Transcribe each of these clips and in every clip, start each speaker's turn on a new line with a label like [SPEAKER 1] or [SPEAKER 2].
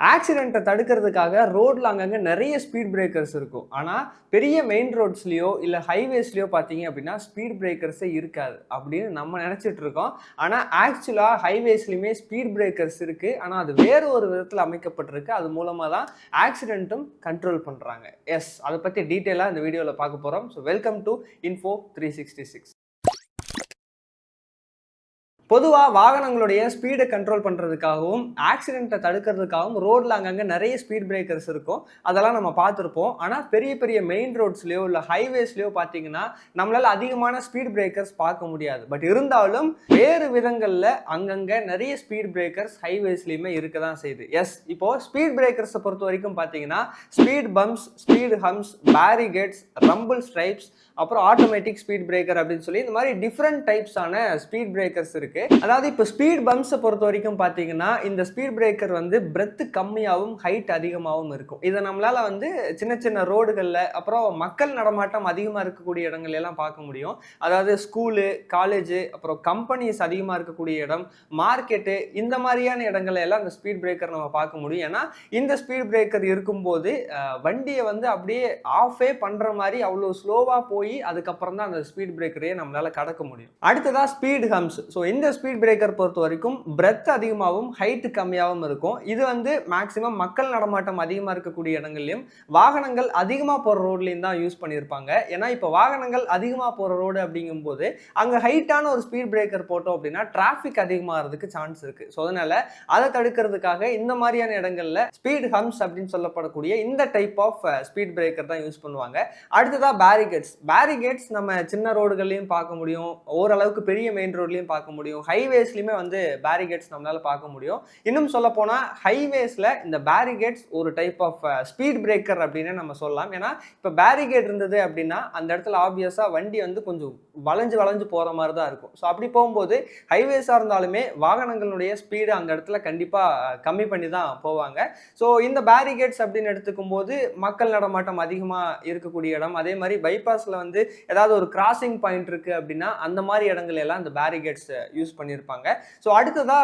[SPEAKER 1] ஆக்சிடென்ட்டை தடுக்கிறதுக்காக ரோடில் அங்கங்கே நிறைய ஸ்பீட் பிரேக்கர்ஸ் இருக்கும். ஆனால் பெரிய மெயின் ரோட்ஸ்லேயோ இல்லை ஹைவேஸ்லையோ பார்த்தீங்க அப்படின்னா ஸ்பீட் பிரேக்கர்ஸே இருக்காது அப்படின்னு நம்ம நினச்சிட்டு இருக்கோம். ஆனால் ஆக்சுவலாக ஹைவேஸ்லையுமே ஸ்பீட் பிரேக்கர்ஸ் இருக்குது ஆனால் அது வேறு ஒரு விதத்தில் அமைக்கப்பட்டிருக்கு. அது மூலமாக தான் ஆக்சிடெண்ட்டும் கண்ட்ரோல் பண்ணுறாங்க எஸ் அதை பற்றி டீட்டெயிலாக இந்த வீடியோவில் பார்க்க போகிறோம் so welcome to info three sixty six பொதுவாக வாகனங்களுடைய ஸ்பீடை கண்ட்ரோல் பண்ணுறதுக்காகவும் ஆக்சிடென்ட்டை தடுக்கிறதுக்காகவும் ரோட்டில் அங்கங்கே நிறைய ஸ்பீட் பிரேக்கர்ஸ் இருக்கும். அதெல்லாம் நம்ம பார்த்துருப்போம். ஆனால் பெரிய பெரிய மெயின் ரோட்ஸ்லையோ இல்லை ஹைவேஸ்லையோ பார்த்தீங்கன்னா நம்மளால் அதிகமான ஸ்பீட் பிரேக்கர்ஸ் பார்க்க முடியாது. பட் இருந்தாலும் வேறு விதங்களில் அங்கங்கே நிறைய ஸ்பீட் பிரேக்கர்ஸ் ஹைவேஸ்லையுமே இருக்க தான் செய்யுது எஸ் இப்போது ஸ்பீட் பிரேக்கர்ஸை பொறுத்த வரைக்கும் பார்த்தீங்கன்னா speed bumps speed humps barricades rumble stripes அப்புறம் ஆட்டோமேட்டிக் ஸ்பீட் பிரேக்கர் அப்படின்னு சொல்லி இந்த மாதிரி டிஃப்ரெண்ட் டைப்ஸான ஸ்பீட் பிரேக்கர்ஸ் இருக்கு. அதாவது இப்போ ஸ்பீட் பம்ப்ஸை பொறுத்த வரைக்கும் பார்த்தீங்கன்னா இந்த ஸ்பீட் பிரேக்கர் வந்து பிரெத் கம்மியாகவும் ஹைட் அதிகமாகவும் இருக்கும். இதை நம்மளால வந்து சின்ன சின்ன ரோடுகளில் அப்புறம் மக்கள் நடமாட்டம் அதிகமாக இருக்கக்கூடிய இடங்கள் எல்லாம் பார்க்க முடியும். அதாவது ஸ்கூலு காலேஜு அப்புறம் கம்பெனிஸ் அதிகமாக இருக்கக்கூடிய இடம் மார்க்கெட்டு இந்த மாதிரியான இடங்கள்ல எல்லாம் இந்த ஸ்பீட் பிரேக்கர் நம்ம பார்க்க முடியும். ஏன்னா இந்த ஸ்பீட் பிரேக்கர் இருக்கும்போது வண்டியை வந்து அப்படியே ஆஃபே பண்ணுற மாதிரி அவ்வளோ ஸ்லோவாக போய் அதுக்கப்புறம் தான் அந்த ஸ்பீட் பிரேக்கரையே நம்மளால் கடக்க முடியும். அடுத்ததாக ஸ்பீட் ஹம்ஸ் ஸோ இந்த ஸ்பீட் பிரேக்கர் பொறுத்த வரைக்கும் பிரெத் அதிகமாகவும் ஹைட் கம்மியாகவும் இருக்கும். இது வந்து மேக்ஸிமம் மக்கள் நடமாட்டம் அதிகமாக இருக்கக்கூடிய இடங்கள்லையும் வாகனங்கள் அதிகமாக போகிற ரோட்லேயும் தான் யூஸ் பண்ணியிருப்பாங்க. ஏன்னா இப்போ வாகனங்கள் அதிகமாக போகிற ரோடு அப்படிங்கும்போது அங்கே ஹைட்டான ஒரு ஸ்பீட் பிரேக்கர் போட்டோம் அப்படின்னா டிராஃபிக் அதிகமாகிறதுக்கு சான்ஸ் இருக்கு. ஸோ அதனால அதை தடுக்கிறதுக்காக இந்த மாதிரியான இடங்களில் ஸ்பீட் ஹம்ஸ் அப்படின்னு சொல்லப்படக்கூடிய இந்த டைப் ஆஃப் ஸ்பீட் பிரேக்கர் தான் யூஸ் பண்ணுவாங்க. அடுத்ததாக பேரிகேட்ஸ் பேரிகேட்ஸ் நம்ம சின்ன ரோடுகள்லையும் பார்க்க முடியும். ஓரளவுக்கு பெரிய மெயின் ரோட்லையும் பார்க்க முடியும். ஹைவேஸ்லையுமே வந்து பேரிகேட்ஸ் நம்மளால் பார்க்க முடியும். இன்னும் சொல்ல போனால் ஹைவேஸில் இந்த பேரிகேட்ஸ் ஒரு டைப் ஆஃப் ஸ்பீட் பிரேக்கர் அப்படின்னு நம்ம சொல்லலாம். ஏன்னா இப்போ பேரிகேட் இருந்தது அப்படின்னா அந்த இடத்துல ஆப்வியஸாக வண்டி வந்து கொஞ்சம் வளைஞ்சு வளைஞ்சு போகிற மாதிரி தான் இருக்கும். ஸோ அப்படி போகும்போது ஹைவேஸாக இருந்தாலுமே வாகனங்களுடைய ஸ்பீடு அந்த இடத்துல கண்டிப்பாக கம்மி பண்ணி தான் போவாங்க. ஸோ இந்த பேரிகேட்ஸ் அப்படின்னு எடுத்துக்கும் போது மக்கள் நடமாட்டம் அதிகமாக இருக்கக்கூடிய இடம். அதே மாதிரி பைபாஸில் வந்து ஏதாவது ஒரு கிராசிங் பாயிண்ட் இருக்குது அப்படின்னா அந்த மாதிரி இடங்கள் எல்லாம் இந்த பேரிகேட்ஸ் யூஸ் பண்ணியிருப்பாங்க ஸோ அடுத்ததா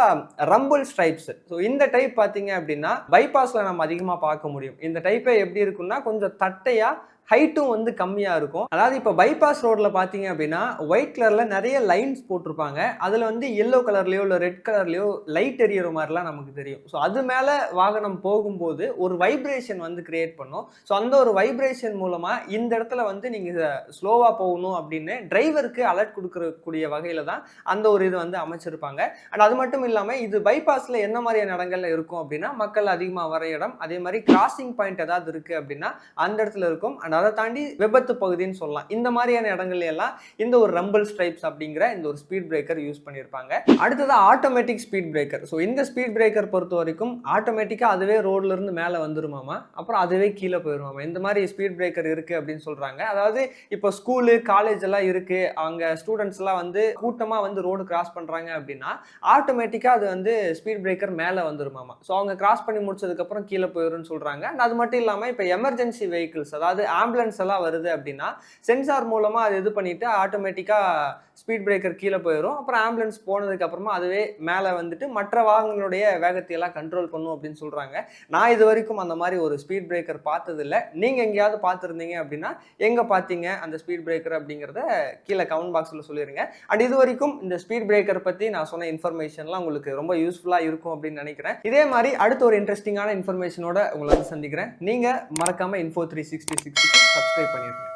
[SPEAKER 1] ரம்பிள் ஸ்ட்ரைப்ஸ் ஸோ இந்த டைப் பார்த்தீங்க அப்படின்னா பைபாஸில் நம்ம அதிகமாக பார்க்க முடியும். இந்த டைப்பே எப்படி இருக்குன்னா கொஞ்சம் தட்டையாக ஹைட்டும் வந்து கம்மியாக இருக்கும். அதாவது இப்போ பைபாஸ் ரோட்டில் பார்த்தீங்க அப்படின்னா ஒயிட் கலரில் நிறைய லைன்ஸ் போட்டிருப்பாங்க. அதில் வந்து எல்லோ கலர்லையோ இல்லை ரெட் கலர்லேயோ லைட் எரியற மாதிரிலாம் நமக்கு தெரியும். ஸோ அது மேலே வாகனம் போகும்போது ஒரு வைப்ரேஷன் வந்து கிரியேட் பண்ணும். ஸோ அந்த ஒரு வைப்ரேஷன் மூலமாக இந்த இடத்துல வந்து நீங்கள் ஸ்லோவாக போகணும் அப்படின்னு டிரைவருக்கு அலர்ட் கொடுக்கக்கூடிய வகையில் தான் அந்த ஒரு இது வந்து அமைச்சிருப்பாங்க. அண்ட் அது மட்டும் இல்லாமல் இது பைபாஸில் என்ன மாதிரியான இடங்கள்ல இருக்கும் அப்படின்னா மக்கள் அதிகமாக வர இடம். அதே மாதிரி கிராசிங் பாயிண்ட் ஏதாவது இருக்குது அப்படின்னா அந்த இடத்துல இருக்கும். அண்ட் அதை தாண்டி விபத்து பகுதின்னு சொல்லலாம். இந்த மாதிரியான இடங்கள்ல எல்லாம் இந்த ஒரு ரம்பிள் ஸ்ட்ரைப்ஸ் அப்படிங்கிற இந்த ஒரு ஸ்பீட் பிரேக்கர் யூஸ் பண்ணியிருப்பாங்க. அடுத்தது ஆட்டோமேட்டிக் ஸ்பீட் பிரேக்கர் ஸோ இந்த ஸ்பீட் பிரேக்கர் பொறுத்த வரைக்கும் ஆட்டோமேட்டிக்காக அதுவே ரோட்ல இருந்து மேலே வந்துருமாமா? அப்புறம் அதுவே கீழே போயிருமாமா? இந்த மாதிரி ஸ்பீட் பிரேக்கர் இருக்கு அப்படின்னு சொல்றாங்க. அதாவது இப்போ ஸ்கூலு காலேஜ் எல்லாம் இருக்கு. அவங்க ஸ்டூடெண்ட்ஸ் எல்லாம் வந்து கூட்டமாக வந்து ரோடு கிராஸ் பண்றாங்க அப்படின்னா ஆட்டோமேட்டிக்காக அது வந்து ஸ்பீட் பிரேக்கர் மேலே வந்துருமாமா? ஸோ அவங்க கிராஸ் பண்ணி முடிச்சதுக்கப்புறம் கீழே போயிரும்னு சொல்றாங்க. அது மட்டும் இல்லாமல் இப்போ எமர்ஜென்சி வெஹிக்கிள்ஸ் அதாவது ஆம்புலன்ஸ் எல்லாம் வருது அப்படின்னா சென்சார் மூலமாக அது இது பண்ணிவிட்டு ஆட்டோமேட்டிக்காக ஸ்பீட் பிரேக்கர் கீழே போயிடும் அப்புறம் ஆம்புலன்ஸ் போனதுக்கப்புறமா அதுவே மேலே வந்துட்டு மற்ற வாகனங்களுடைய வேகத்தையெல்லாம் கண்ட்ரோல் பண்ணும் அப்படின்னு சொல்கிறாங்க நான் இது வரைக்கும் அந்த மாதிரி ஒரு ஸ்பீட் பிரேக்கர் பார்த்ததில்ல. நீங்கள் எங்கேயாவது பார்த்துருந்தீங்க அப்படின்னா எங்கே பார்த்தீங்க அந்த ஸ்பீட் பிரேக்கர் அப்படிங்கிறத கீழே கமெண்ட் பாக்ஸில் சொல்லிடுங்க அண்ட் இது வரைக்கும் இந்த ஸ்பீட் பிரேக்கர் பற்றி நான் சொன்ன இன்ஃபர்மேஷன்லாம் உங்களுக்கு ரொம்ப யூஸ்ஃபுல்லாக இருக்கும் அப்படின்னு நினைக்கிறேன். இதே மாதிரி அடுத்த ஒரு இன்ட்ரெஸ்டிங்கான இன்ஃபர்மேஷனோட உங்களை வந்து சந்திக்கிறேன். நீங்கள் மறக்காமல் info three sixty sixty subscribe பண்ணிருங்க.